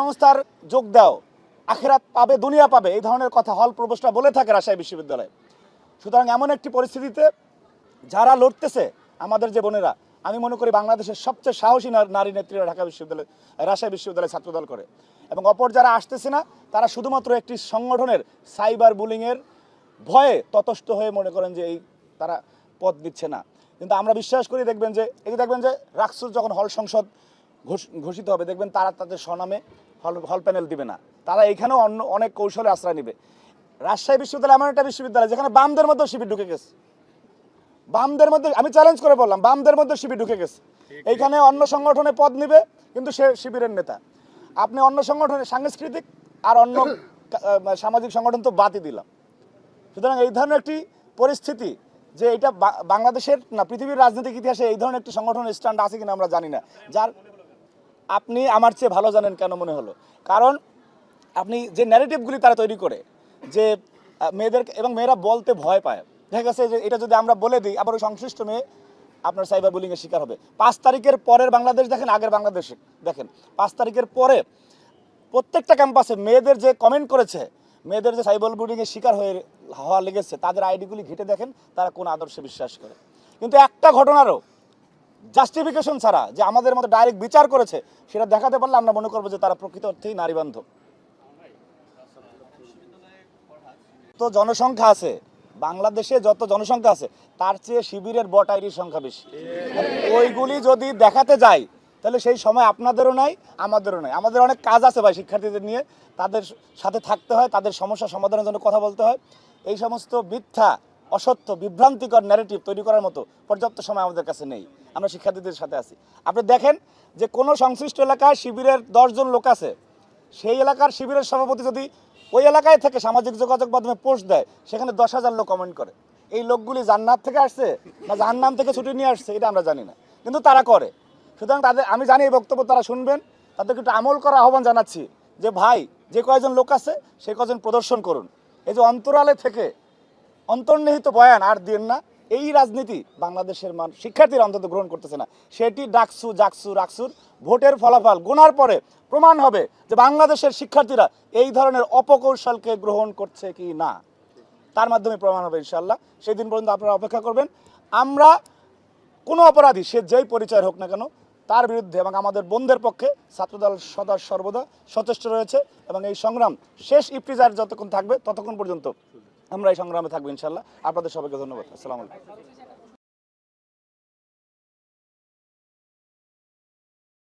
সংস্থার যোগ দাও। আখেরাত পাবে, দুনিয়া পাবে, এই ধরনের কথা হল প্রবেশটা বলে থাকে রাজশাহী বিশ্ববিদ্যালয়ে। সুতরাং এমন একটি পরিস্থিতিতে যারা লড়তেছে, আমাদের যে বোনেরা, আমি মনে করি বাংলাদেশের সবচেয়ে সাহসী নারী নেত্রীরা ঢাকা বিশ্ববিদ্যালয়, রাজশাহী বিশ্ববিদ্যালয়ে ছাত্রদল করে। এবং অপর যারা আসতেছে না, তারা শুধুমাত্র একটি সংগঠনের সাইবার বুলিংয়ের ভয়ে ততস্থ হয়ে মনে করেন যে এই তারা পদ দিচ্ছে না। কিন্তু আমরা বিশ্বাস করি, দেখবেন যে, এই দেখবেন যে রাকসুর যখন হল সংসদ ঘোষ- ঘোষিত হবে, দেখবেন তারা তাদের স্বনামে হল হল প্যানেল দিবে না। তারা এখানেও অন্য অনেক কৌশলে আশ্রয় নেবে। রাজশাহী বিশ্ববিদ্যালয় এমন একটা বিশ্ববিদ্যালয় যেখানে বামদের মধ্যেও শিবির ঢুকে গেছে। বামদের মধ্যে আমি চ্যালেঞ্জ করে বললাম বামদের মধ্যে শিবির ঢুকে গেছে। এইখানে অন্য সংগঠনে পদ নিবে কিন্তু সে শিবিরের নেতা। আপনি অন্য সংগঠনের সাংস্কৃতিক আর অন্য সামাজিক সংগঠন তো বাদই দিলাম। সুতরাং এই ধরনের একটি পরিস্থিতি যে এটা বাংলাদেশের না পৃথিবীর রাজনৈতিক ইতিহাসে এই ধরনের একটি সংগঠনের স্ট্যান্ড আছে কিনা আমরা জানি না। যার আপনি আমার চেয়ে ভালো জানেন কেন মনে হলো? কারণ আপনি যে ন্যারেটিভগুলি তারা তৈরি করে, যে মেয়েদের এবং মেয়েরা বলতে ভয় পায়। দেখা গেছে যে, এটা যদি আমরা বলে দিই, আবার ওই সংশ্লিষ্ট মেয়ে আপনার সাইবার বুলিংয়ের শিকার হবে। পাঁচ তারিখের পরের বাংলাদেশ দেখেন, আগের বাংলাদেশ। দেখেন, পাঁচ তারিখের পরে প্রত্যেকটা ক্যাম্পাসে মেয়েদের যে কমেন্ট করেছে, মেয়েদের যে সাইবার বুলিংয়ের শিকার হয়ে হওয়া লেগেছে, তাদের আইডিগুলি ঘেটে দেখেন, তারা কোন আদর্শে বিশ্বাস করে। কিন্তু একটা ঘটনারও জাস্টিফিকেশন ছাড়া যে আমাদের মতো ডাইরেক্ট বিচার করেছে, সেটা দেখাতে পারলে আমরা মনে করব যে তারা প্রকৃত অর্থেই নারী বান্ধব তো জনসংখ্যা আছে, বাংলাদেশে যত জনসংখ্যা আছে, তার চেয়ে শিবিরের বট আইডির সংখ্যা বেশি। ওইগুলি যদি দেখাতে যাই, তাহলে সেই সময় আপনাদেরও নাই, আমাদেরও নাই। আমাদের অনেক কাজ আছে ভাই শিক্ষার্থীদের নিয়ে। তাদের সাথে থাকতে হয়, তাদের সমস্যা সমাধানের জন্য কথা বলতে হয়। এই সমস্ত মিথ্যা অসত্য, বিভ্রান্তিকর ন্যারেটিভ তৈরি করার মতো পর্যাপ্ত সময় আমাদের কাছে নেই। আমরা শিক্ষার্থীদের সাথে আছি। আপনি দেখেন যে কোনো সংশ্লিষ্ট এলাকায় শিবিরের দশজন লোক আছে। সেই এলাকার শিবিরের সভাপতি যদি ওই এলাকায় থেকে সামাজিক যোগাযোগ মাধ্যমে পোস্ট দেয়, সেখানে দশ হাজার লোক কমেন্ট করে। এই লোকগুলি জান্নাত থেকে আসছে না জাহান্নাম থেকে ছুটি নিয়ে আসছে, এটা আমরা জানি না। কিন্তু তারা করে। সুতরাং তাদের, আমি জানি এই বক্তব্য তারা শুনবেন। তাদেরকে একটু আমল করার আহ্বান জানাচ্ছি যে, ভাই, যে কয়জন লোক আছে, সে কয়জন প্রদর্শন করুন। এই যে অন্তরালে থেকে অন্তর্নিহিত বয়ান আর দিন না। এই রাজনীতি বাংলাদেশের মান শিক্ষার্থীরা অন্তত গ্রহণ করতেছে না। সেটি ডাকসু, জাকসু, রাকসুর ভোটের ফলাফল গোনার পরে প্রমাণ হবে যে বাংলাদেশের শিক্ষার্থীরা এই ধরনের অপকৌশলকে গ্রহণ করছে কি না। তার মাধ্যমে প্রমাণ হবে ইনশাল্লাহ সেই দিন পর্যন্ত আপনারা অপেক্ষা করবেন। আমরা কোনো অপরাধী, সে যেই পরিচয় হোক না কেন, তার বিরুদ্ধে এবং আমাদের বন্ধের পক্ষে ছাত্রদল সদা সর্বদা সচেষ্ট রয়েছে এবং এই সংগ্রাম শেষ ইফতিজার যতক্ষণ থাকবে ততক্ষণ পর্যন্ত আমরা এই সংগ্রামে থাকব ইনশাল্লাহ। আপনাদের সবাইকে ধন্যবাদ। আসসালামু আলাইকুম।